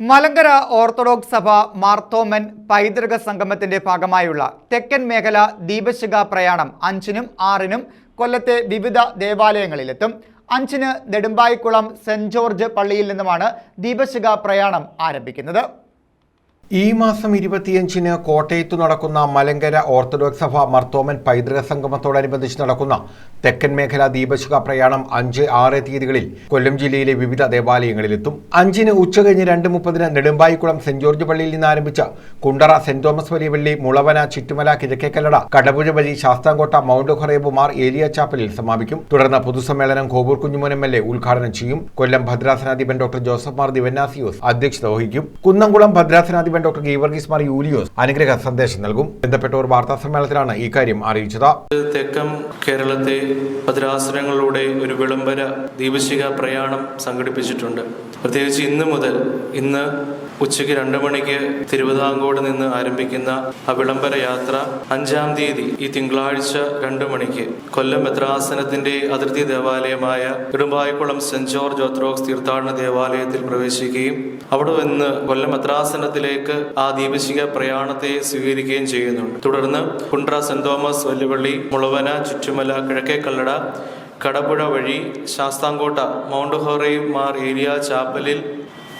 Malankara orthodox സഭ മാർത്തോമൻ പൈതൃക സംഗമത്തിന്റെ ഭാഗമായുള്ള തെക്കൻ മേഖല ദീപശിഖ പ്രയാണം അഞ്ചിനും ആറിനും കൊല്ലത്തെ വിവിധ ദേവാലയങ്ങളിലെത്തും. അഞ്ചിന് നെടുമ്പായിക്കുളം സെന്റ് ജോർജ് പള്ളിയിൽ നിന്നുമാണ് ദീപശിഖ പ്രയാണം ആരംഭിക്കുന്നത്. ഈ മാസം ഇരുപത്തിയഞ്ചിന് കോട്ടയത്തു നടക്കുന്ന മലങ്കര ഓർത്തഡോക്സ് സഭ മർത്തോമൻ പൈതൃക സംഗമത്തോടനുബന്ധിച്ച് നടക്കുന്ന തെക്കൻ മേഖല ദീപശുഖ പ്രയാണം അഞ്ച് ആറ് തീയതികളിൽ കൊല്ലം ജില്ലയിലെ വിവിധ ദേവാലയങ്ങളിലെത്തും. അഞ്ചിന് ഉച്ചകഴിഞ്ഞ് രണ്ട് മുപ്പതിന് നെടുമ്പായിക്കുളം സെന്റ് ജോർജ് പള്ളിയിൽ നിന്ന് ആരംഭിച്ച കുണ്ടറ സെന്റ് തോമസ് വലിയവള്ളി മുളവന ചുറ്റുമല കിഴക്കേക്കല്ലട കടപുഴ വഴി ശാസ്താംകോട്ട മൗണ്ട് ഹൊറേബുമാർ ഏരിയ ചാപ്പലിൽ സമാപിക്കും. തുടർന്ന് പൊതുസമ്മേളനം Kovoor Kunjumon M L A ഉദ്ഘാടനം ചെയ്യും. കൊല്ലം ഭദ്രാസനാധിപൻ ഡോക്ടർ ജോസഫ് മാർ ദിവന്നാസിയോസ് അധ്യക്ഷത വഹിക്കും. കുന്നംകുളം ഭദ്രാസനാധിപൻ ഡോക്ടർ ഗീവർഗീസ് മാർ യൂലിയോസ് അനുഗ്രഹ സന്ദേശം നൽകും. ബന്ധപ്പെട്ട ഒരു വാർത്താ സമ്മേളനത്തിലാണ് ഇക്കാര്യം അറിയിച്ചത്. തെക്കൻ കേരളത്തെ ഭദ്രാസനങ്ങളിലൂടെ ഒരു വിളംബര ദീപശിഖ പ്രയാണം സംഘടിപ്പിച്ചിട്ടുണ്ട്. പ്രത്യേകിച്ച് ഇന്ന് മുതൽ ഇന്ന് ഉച്ചയ്ക്ക് രണ്ട് മണിക്ക് തിരുവിതാംകോട് നിന്ന് ആരംഭിക്കുന്ന ആ വിളംബര യാത്ര അഞ്ചാം തീയതി ഈ തിങ്കളാഴ്ച രണ്ട് മണിക്ക്. കൊല്ലം മെത്രാസനത്തിന്റെ അതിർത്തി ദേവാലയമായ ഇടുമ്പായിക്കുളം സെന്റ് ജോർജ് ഓത്രോക്സ് തീർത്ഥാടന ദേവാലയത്തിൽ പ്രവേശിക്കുകയും അവിടെ നിന്ന് കൊല്ലം മെത്രാസനത്തിലേക്ക് ആ ദീപശിക പ്രയാണത്തെ സ്വീകരിക്കുകയും ചെയ്യുന്നുണ്ട്. തുടർന്ന് കുണ്ട്ര സെന്റ് തോമസ് വെല്ലുവിളി മുളവന ചുറ്റുമല കിഴക്കേ കല്ലട കടപുഴ വഴി ശാസ്താംകോട്ട മൗണ്ട് ഹോറൈ മാർ ഏരിയ ചാപ്പലിൽ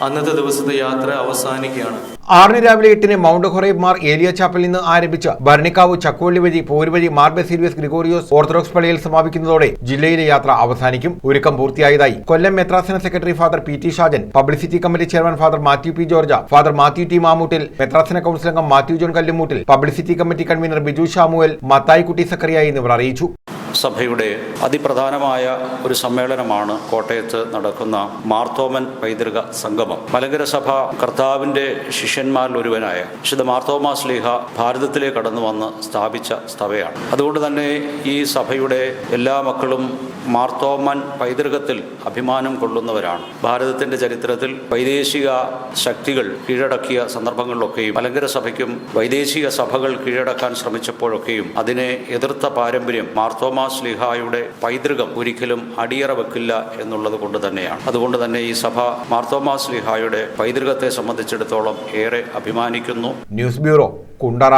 അന്നത്തെ ദിവസത്തെ യാത്ര അവസാനിക്കുകയാണ്. ആറിന് രാവിലെ എട്ടിന് മൗണ്ട് ഹൊറേബ് മാർ ഏലിയ ചാപ്പലിൽ നിന്ന് ആരംഭിച്ച ഭരണിക്കാവ് ചക്കോളി വഴി പോര് വഴി മാർബെ സീരിയസ് ഗ്രിഗോറിയോസ് ഓർത്തഡോക്സ് പള്ളിയിൽ സമാപിക്കുന്നതോടെ ജില്ലയിലെ യാത്ര അവസാനിക്കും. ഒരുക്കം പൂർത്തിയായതായി Kollam മെത്രാസന secretary father P T Shajan publicity committee chairman father Mathew P George father Mathew T Mamoottil മെത്രാസന council Mathew John Kallumoottil publicity committee convener Biju Samuel Mathaikutty Zachariah എന്നിവർ അറിയിച്ചു. സഭയുടെ അതിപ്രധാനമായ ഒരു സമ്മേളനമാണ് കോട്ടയത്ത് നടക്കുന്ന മാർത്തോമൻ പൈതൃക സംഗമം. മലങ്കര സഭ കർത്താവിന്റെ ശിഷ്യന്മാരിൽ ഒരുവനായ വിശുദ്ധ മാർത്തോമാ സ്ലീഹ ഭാരതത്തിലേക്ക് കടന്നു വന്ന് സ്ഥാപിച്ച സഭയാണ്. അതുകൊണ്ട് തന്നെ ഈ സഭയുടെ എല്ലാ മക്കളും മാർത്തോമൻ പൈതൃകത്തിൽ അഭിമാനം കൊള്ളുന്നവരാണ്. ഭാരതത്തിന്റെ ചരിത്രത്തിൽ വൈദേശിക ശക്തികൾ കീഴടക്കിയ സന്ദർഭങ്ങളിലൊക്കെയും മലങ്കര സഭയ്ക്കും വൈദേശിക സഭകൾ കീഴടക്കാൻ ശ്രമിച്ചപ്പോഴൊക്കെയും അതിനെ എതിർത്ത പാരമ്പര്യം മാർത്തോമാ സ്ലിഹായുടെ പൈതൃകം ഒരിക്കലും അടിയറ വെക്കില്ല എന്നുള്ളത് കൊണ്ട് തന്നെയാണ്. അതുകൊണ്ട് തന്നെ ഈ സഭ മാർത്തോമാ ലിഹായുടെ പൈതൃകത്തെ സംബന്ധിച്ചിടത്തോളം ഏറെ അഭിമാനിക്കുന്നു. News bureau Kundara.